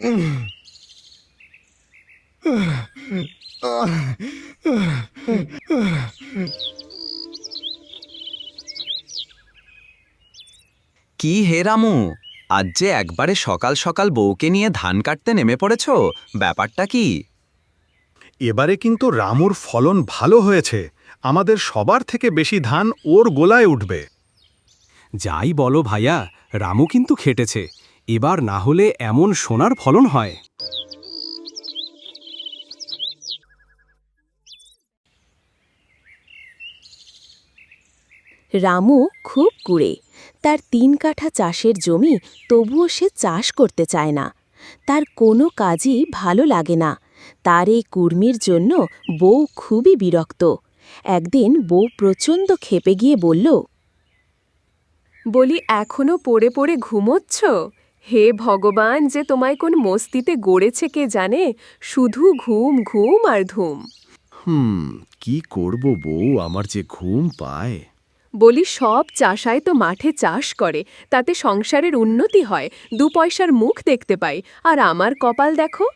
কি হে রামু? আজ যে একবারে সকাল সকাল বউকে নিয়ে ধান কাটতে নেমে পড়েছ ব্যাপারটা কি? এবারে কিন্তু রামুর ফলন ভালো হয়েছে। আমাদের সবার থেকে বেশি ধান ওর গোলায় উঠবে। যাই বলো ভাইয়া রামু কিন্তু খেটেছে। এবার না হলে এমন সোনার ফলন হয়। রামু খুব কুড়ে। তার তিন কাঠা চাষের জমি তবুও সে চাষ করতে চায় না। তার কোনো কাজই ভালো লাগে না। তার এই কুর্মির জন্য বউ খুবই বিরক্ত। একদিন বউ প্রচণ্ড ক্ষেপে গিয়ে বলল, বলি, এখনও পড়ে পড়ে ঘুমোচ্ছ? হে ভগবান যে তোমায় কোন মস্তিতে গড়েছে কে জানে? শুধু ঘুম ঘুম আর ধুম। হুম কি করব বউ আমার যে ঘুম পায়। বলি সব চাষায় তো মাঠে চাষ করে তাতে সংসারের উন্নতি হয় দু পয়সার মুখ দেখতে পাই। আর আমার কপাল দেখো?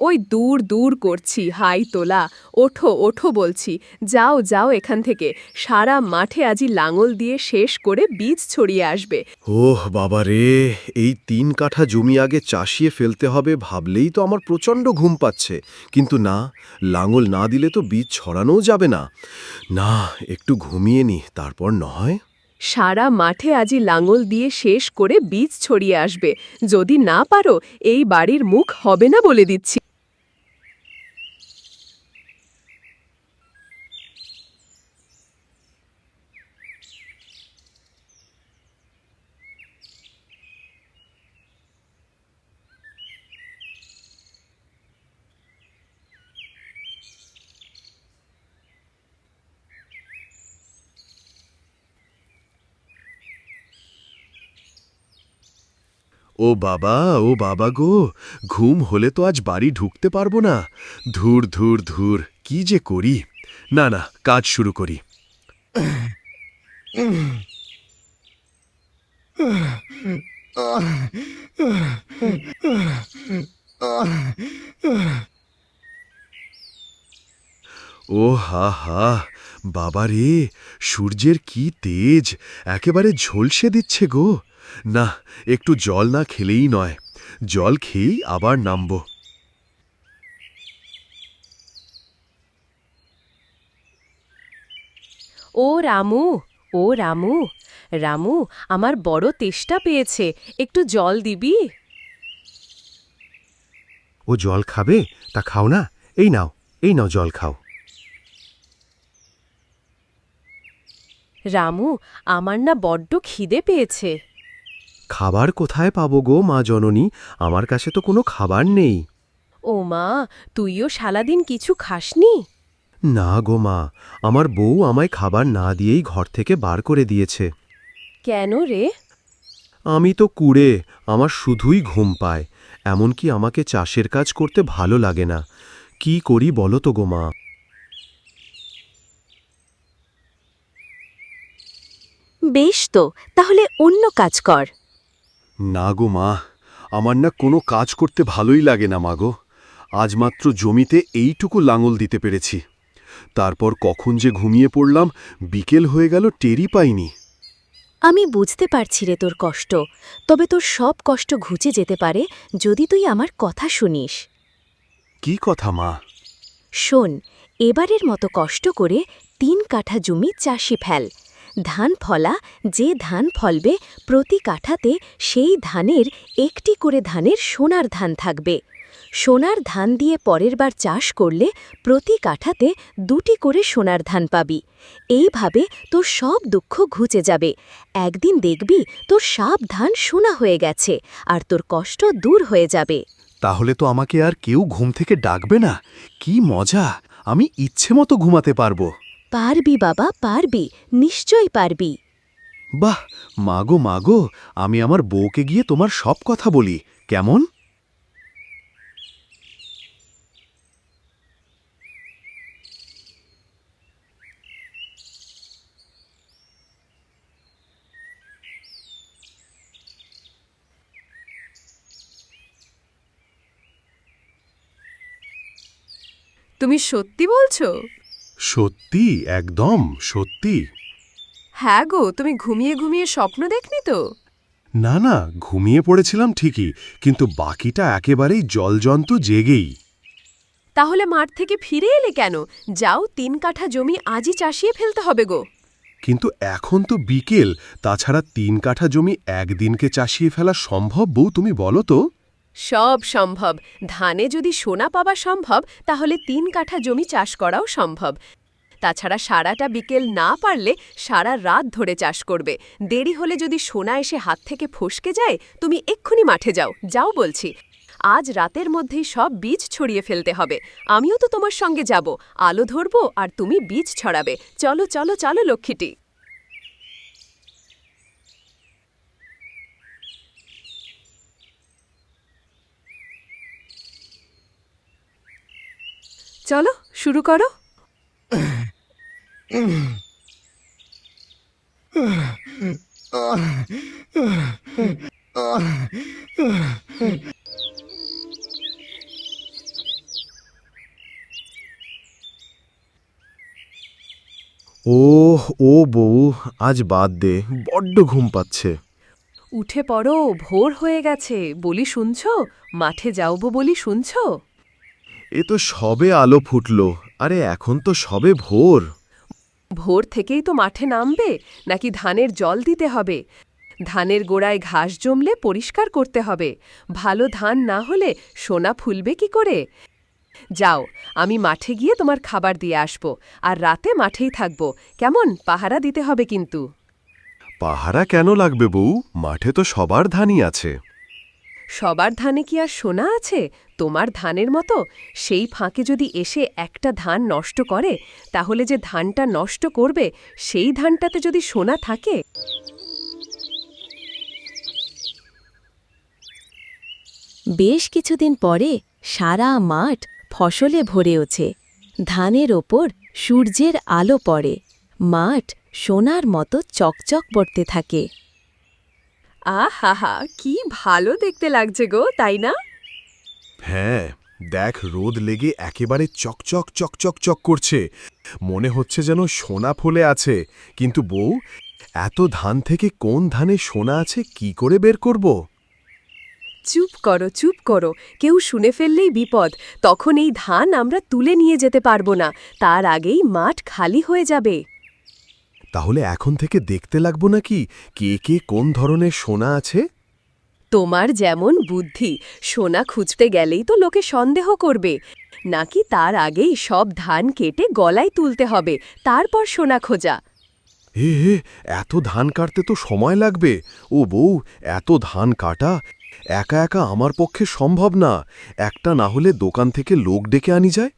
ওই দূর দূর করছি হাই তোলা। ওঠো ওঠো বলছি। যাও যাও এখান থেকে। সারা মাঠে আজি লাঙল দিয়ে শেষ করে বীজ ছড়িয়ে আসবে। ওহ বাবা রে এই তিন কাঠা জমি আগে চাষিয়ে ফেলতে হবে ভাবলেই তো আমার প্রচণ্ড ঘুম পাচ্ছে। কিন্তু না লাঙল না দিলে তো বীজ ছড়ানোও যাবে না। না একটু ঘুমিয়ে নি তারপর নয়। সারা মাঠে আজি লাঙল দিয়ে শেষ করে বীজ ছড়িয়ে আসবে। যদি না পারো এই বাড়ির মুখ হবে না বলে দিচ্ছি। ও বাবা ও বাবা গো, ঘুম হলে তো আজ বাড়ি ঢুকতে পারব না। ধুর ধুর ধুর, কি যে করি? না না, কাজ শুরু করি। ও হা হা বাবা রে সূর্যের কি তেজ একেবারে ঝলসে দিচ্ছে গো। না একটু জল না খেলেই নয় জল খেয়েই আবার নামব। ও রামু ও রামু রামু আমার বড় তেষ্টা পেয়েছে একটু জল দিবি? ও জল খাবে? তা খাও না এই নাও এই নাও জল খাও। রামু আমার না বড্ড খিদে পেয়েছে। খাবার কোথায় পাবো গো মা জননী? আমার কাছে তো কোনো খাবার নেই। ও মা তুইও সারাদিন কিছু খাসনি? না গো মা আমার বউ আমায় খাবার না দিয়েই ঘর থেকে বার করে দিয়েছে। কেন রে? আমি তো কুড়ে আমার শুধুই ঘুম পায়। এমনকি আমাকে চাষের কাজ করতে ভালো লাগে না। কি করি বলো তো গো মা? বেশ তো তাহলে অন্য কাজ কর। না গো মা আমার না কোনো কাজ করতে ভালোই লাগে না মাগো আজ মাত্র জমিতে এইটুকু লাঙল দিতে পেরেছি। তারপর কখন যে ঘুমিয়ে পড়লাম বিকেল হয়ে গেল টেরি পাইনি। আমি বুঝতে পারছি রে তোর কষ্ট তবে তোর সব কষ্ট ঘুচে যেতে পারে যদি তুই আমার কথা শুনিস। কি কথা মা? শোন এবারের মতো কষ্ট করে তিন কাঠা জমি চাষি ফেল ধান ফলা, যে ধান ফলবে, প্রতি কাঠাতে সেই ধানের একটি করে ধানের সোনার ধান থাকবে। সোনার ধান দিয়ে পরের বার চাষ করলে প্রতি কাঠাতে দুটি করে সোনার ধান পাবি। এইভাবে তোর সব দুঃখ ঘুচে যাবে। একদিন দেখবি তোর সব ধান সোনা হয়ে গেছে আর তোর কষ্ট দূর হয়ে যাবে। তাহলে তো আমাকে আর কেউ ঘুম থেকে ডাকবে না। কি মজা! আমি ইচ্ছে মতো ঘুমাতে পারব। পারবি বাবা পারবি নিশ্চয় পারবি। বাহ মাগো মাগো আমি আমার বউকে গিয়ে তোমার সব কথা বলি কেমন? তুমি সত্যি বলছো? সত্যি? একদম সত্যি। হ্যাঁ গো তুমি ঘুমিয়ে ঘুমিয়ে স্বপ্ন দেখনি তো? না না ঘুমিয়ে পড়েছিলাম ঠিকই কিন্তু বাকিটা একেবারেই জলজন্ত জেগেই। তাহলে মাঠ থেকে ফিরে এলে কেন? যাও তিন কাঠা জমি আজই চাষিয়ে ফেলতে হবে গো। কিন্তু এখন তো বিকেল তাছাড়া তিন কাঠা জমি একদিনকে চাষিয়ে ফেলা সম্ভব বউ তুমি বলো তো? সব সম্ভব। ধানে যদি সোনা পাওয়া সম্ভব, তাহলে তিন কাঠা জমি চাষ করাও সম্ভব। তাছাড়া সারাটা বিকেল না পারলে সারা রাত ধরে চাষ করবে। দেরি হলে যদি সোনা এসে হাত থেকে ফসকে যায়, তুমি এক্ষুনি মাঠে যাও। যাও বলছি। আজ রাতের মধ্যেই সব বীজ ছড়িয়ে ফেলতে হবে। আমিও তো তোমার সঙ্গে যাব। আলো ধরবো আর তুমি বীজ ছড়াবে। চলো চলো চলো লক্ষ্মীটি। চলো শুরু করো। ও ও বউ আজ বাদ দে বড্ড ঘুম পাচ্ছে। উঠে পড়ো ভোর হয়ে গেছে বলি শুনছো? মাঠে যাওবো বলি শুনছো? এ তো সবে আলো ফুটলো। আরে এখন তো সবে ভোর। ভোর থেকেই তো মাঠে নামবে নাকি ধানের জল দিতে হবে? ধানের গোড়ায় ঘাস জমলে পরিষ্কার করতে হবে। ভালো ধান না হলে সোনা ফুলবে কি করে? যাও আমি মাঠে গিয়ে তোমার খাবার দিয়ে আসব আর রাতে মাঠেই থাকব। কেমন পাহারা দিতে হবে কিন্তু। পাহারা কেন লাগবে বউ? মাঠে তো সবার ধানই আছে। সবার ধানে কি আর সোনা আছে? তোমার ধানের মতো? সেই ফাঁকে যদি এসে একটা ধান নষ্ট করে, তাহলে যে ধানটা নষ্ট করবে, সেই ধানটাতে যদি সোনা থাকে? বেশ কিছুদিন পরে সারা মাঠ ফসলে ভরে ওঠে। ধানের ওপর সূর্যের আলো পড়ে। মাঠ সোনার মতো চকচক পড়তে থাকে। আহা কি ভালো দেখতে লাগছে গো তাই না? হ্যাঁ দেখ রোদ লেগে একেবারে চকচক চকচক চক করছে। মনে হচ্ছে যেন সোনা ফলে আছে। কিন্তু বউ এত ধান থেকে কোন ধানে সোনা আছে কি করে বের করব? চুপ করো চুপ করো। কেউ শুনে ফেললেই বিপদ। তখন এই ধান আমরা তুলে নিয়ে যেতে পারব না। তার আগেই মাঠ খালি হয়ে যাবে। তাহলে এখন থেকে দেখতে লাগবো নাকি কে কে কোন ধরনের সোনা আছে? তোমার যেমন বুদ্ধি সোনা খুঁজতে গেলেই তো লোকে সন্দেহ করবে। নাকি তার আগেই সব ধান কেটে গলায় তুলতে হবে তারপর সোনা খোঁজা। হে হে এত ধান কাটতে তো সময় লাগবে। ও বউ এত ধান কাটা একা একা আমার পক্ষে সম্ভব না। একটা না হলে দোকান থেকে লোক ডেকে আনি যায়।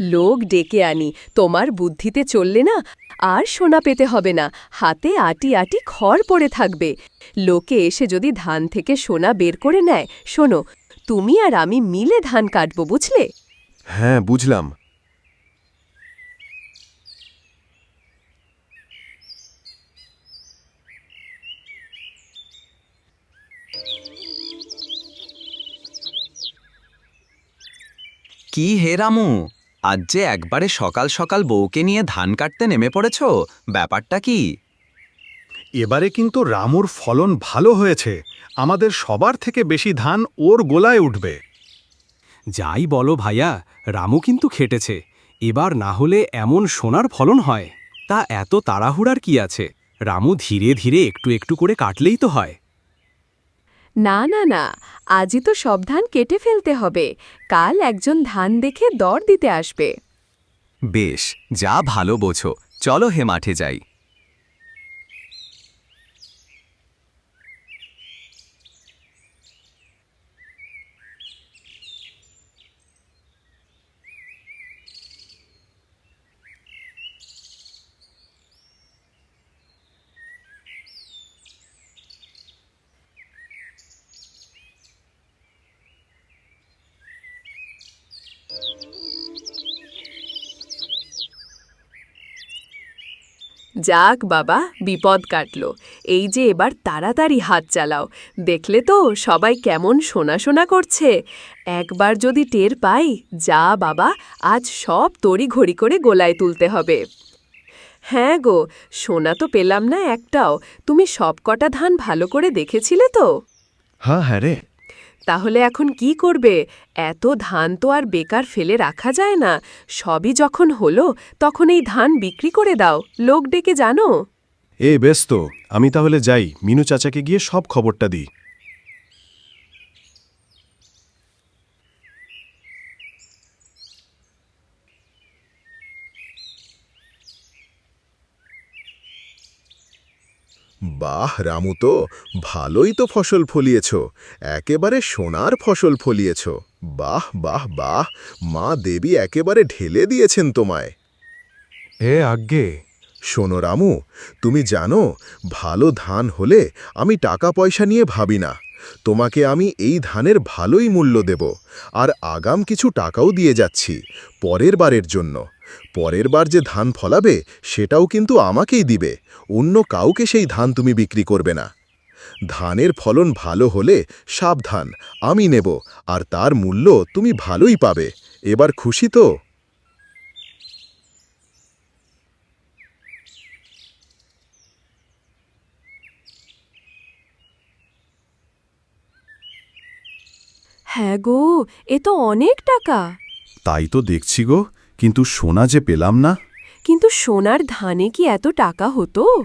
লোক ডেকে আনি। তোমার বুদ্ধিতে চললে না আর সোনা পেতে হবে না। হাতে আটি আটি খড় পড়ে থাকবে। লোকে এসে যদি ধান থেকে সোনা বের করে নেয় শোনো তুমি আর আমি মিলে ধান কাটব বুঝলে? হ্যাঁ বুঝলাম। কি হে রামু? আজ যে একবারে সকাল সকাল বউকে নিয়ে ধান কাটতে নেমে পড়েছ ব্যাপারটা কি? এবারে কিন্তু রামুর ফলন ভালো হয়েছে। আমাদের সবার থেকে বেশি ধান ওর গোলায় উঠবে। যাই বলো ভাইয়া রামু কিন্তু খেটেছে। এবার না হলে এমন সোনার ফলন হয়। তা এত তাড়াহুড়ার কি আছে? রামু ধীরে ধীরে একটু একটু করে কাটলেই তো হয়। না না না, আজই তো সব ধান কেটে ফেলতে হবে। কাল একজন ধান দেখে দর দিতে আসবে। বেশ, যা ভালো বোঝো। চলো হে মাঠে যাই। যাক বাবা, বিপদ কাটল। এই যে এবার তাড়াতাড়ি হাত চালাও। দেখলে তো সবাই কেমন শোনা শোনা করছে। একবার যদি টের পাই, যা বাবা, আজ সব তড়ি ঘড়ি করে গোলায় তুলতে হবে। হ্যাঁ গো, সোনা তো পেলাম না একটাও। তুমি সব কটা ধান ভালো করে দেখেছিলে তো? হ্যাঁ হ্যাঁ রে। তাহলে এখন কি করবে? এত ধান তো আর বেকার ফেলে রাখা যায় না। সবই যখন হলো, তখন এই ধান বিক্রি করে দাও। লোক ডেকে জানো? এ, ব্যস্ত। আমি তাহলে যাই। মিনু চাচাকে গিয়ে সব খবরটা দিই। বাহ রামু তো ভালোই তো ফসল ফলিয়েছ। একেবারে সোনার ফসল ফলিয়েছ। বাহ বাহ বাহ মা দেবী একেবারে ঢেলে দিয়েছেন তোমায়। এ আজ্ঞে। শোনো রামু তুমি জানো ভালো ধান হলে আমি টাকা পয়সা নিয়ে ভাবি না। তোমাকে আমি এই ধানের ভালোই মূল্য দেব। আর আগাম কিছু টাকাও দিয়ে যাচ্ছি পরের বারের জন্য। পরের বার যে ধান ফলাবে সেটাও কিন্তু আমাকেই দিবে। অন্য কাউকে সেই ধান তুমি বিক্রি করবে না। ধানের ফলন ভালো হলে সাবধান আমি নেব আর তার মূল্য তুমি ভালোই পাবে। এবার খুশি তো? হ্যাঁ গো এ তো অনেক টাকা। তাই তো দেখছি গো। কিন্তু সোনা যে পেলাম না? কিন্তু সোনার ধানে কি এত টাকা হতো?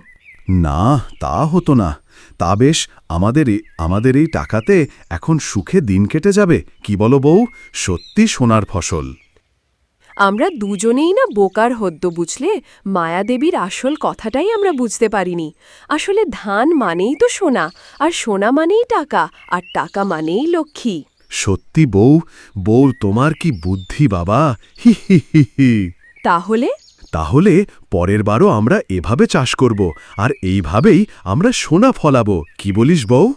না তা হতো না। তা বেশ আমাদের আমাদের এই টাকাতে এখন সুখে দিন কেটে যাবে কি বলো বউ? সত্যি সোনার ফসল। আমরা দুজনেই না বোকার হদ্দ বুঝলে মায়াদেবীর আসল কথাটাই আমরা বুঝতে পারিনি। আসলে ধান মানেই তো সোনা আর সোনা মানেই টাকা আর টাকা মানেই লক্ষ্মী। সত্যি বউ বউ তোমার কি বুদ্ধি বাবা? হি হি হি হি। তাহলে? তাহলে পরের বারও আমরা এভাবে চাষ করব আর এইভাবেই আমরা সোনা ফলাবো। কি বলিস বউ?